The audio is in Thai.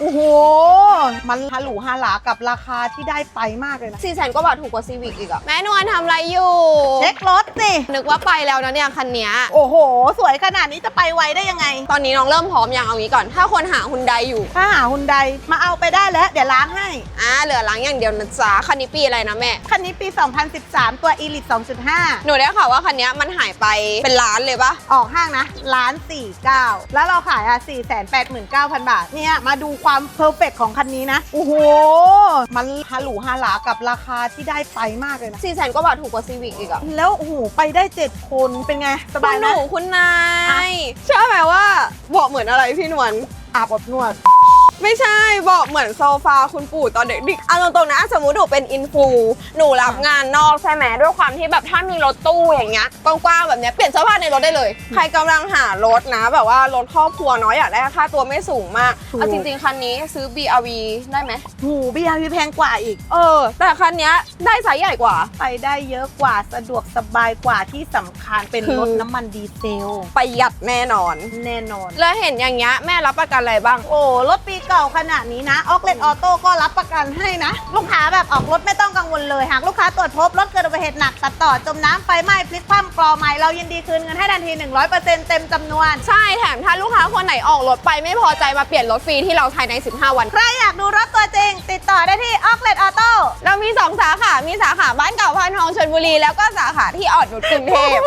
โอ้โห มันฮาหลูฮาหลากับราคาที่ได้ไปมากเลยนะสี่แสนกว่าบาทถูกกว่าซีวิกอีกอะแม่นวลทำอะไรอยู่เช็ครถสินึกว่าไปแล้วนะเนี่ยคันเนี้ยโอ้โห สวยขนาดนี้จะไปไวได้ยังไง ตอนนี้น้องเริ่มพร้อมยังเอางี้ก่อน ถ้าคนหาฮุนไดอยู่ ถ้าหาฮุนไดมาเอาไปได้แล้ว เดี๋ยวล้างให้อ่าเหลือล้างอย่างเดียวนะจ๊ะคันนี้ปีอะไรนะแม่คันนี้ปี 2013 ตัว Elite 2.5 หนูได้ข่าวว่าคันเนี้ยมันหายไปเป็นล้านเลยปะออกห้างนะล้านสี่เก้าแล้วเราขายอะ4 8 9 0 0 0 บาทเนี่ยมาดูความเพอร์เฟกของคันนี้นะ โอ้โห มันฮาหลูฮาหลากับราคาที่ได้ไปมากเลยนะสี่แสนกว่าบาทถูกกว่าซีวิกอีกอะแล้วโอ้โหไปได้ 7 คนเป็นไง สบายคุณไหหมนูคุณนายเชื่อไหมว่าเบาะเหมือนอะไรพี่นวลอาบอบนวด ไม่ใช่เบาะเหมือนโซฟาคุณปู่ตอนเด็กๆเอาตรงๆนะ สมมติหนูเป็นอินฟูหนูรับงานนอกใช่ไหมด้วยความที่แบบถ้ามีรถตู้อย่างเงี้ยกว้างๆแบบเนี้ยเปลี่ยนเสื้อผ้าในรถได้เลย ใครกำลังหารถนะ แบบว่ารถครอบครัวเนาะอยากได้ค่าตัวไม่สูงมากถูกเอาจริงๆ คันนี้ซื้อ BRV ได้ไหมหูบีอาร์แพงกว่าอีก เออ แต่คันเนี้ยได้ไซส์ใหญ่กว่า ไปได้เยอะกว่าสะดวกสบายกว่าที่สำคัญเป็นคือรถน้ำมันดีเซลประหยัดแน่นอนแน่นอน แล้วเห็นอย่างเงี้ยแม่รับประกันอะไรบ้าง โอ้รถปีเก่าขนาดนี้นะออกเลนออโต้ก็รับประกันให้นะ ลูกค้าแบบออกรถไม่ต้องกังวลเลย หากลูกค้าตรวจพบรถเกิดอุบัติเหตุหนักตัดต่อจมน้ำไฟไหม้พลิกคว่ำกรอใหม่เรายินดีคืนเงินให้ทันที 100%เต็มจำนวน ใช่แถมถ้าลูกค้าคนไหนออกรถไปไม่พอใจมาเปลี่ยนรถฟรีที่เราภายใน 15 วัน ใครอยากดูรถตัวจริง ติดต่อได้ที่ออกเลนออโต้เรามี 2 สาขา มีสาขาบ้านเก่าพานทองชลบุรี แล้วก็สาขาที่ออดนุชกรุงเทพ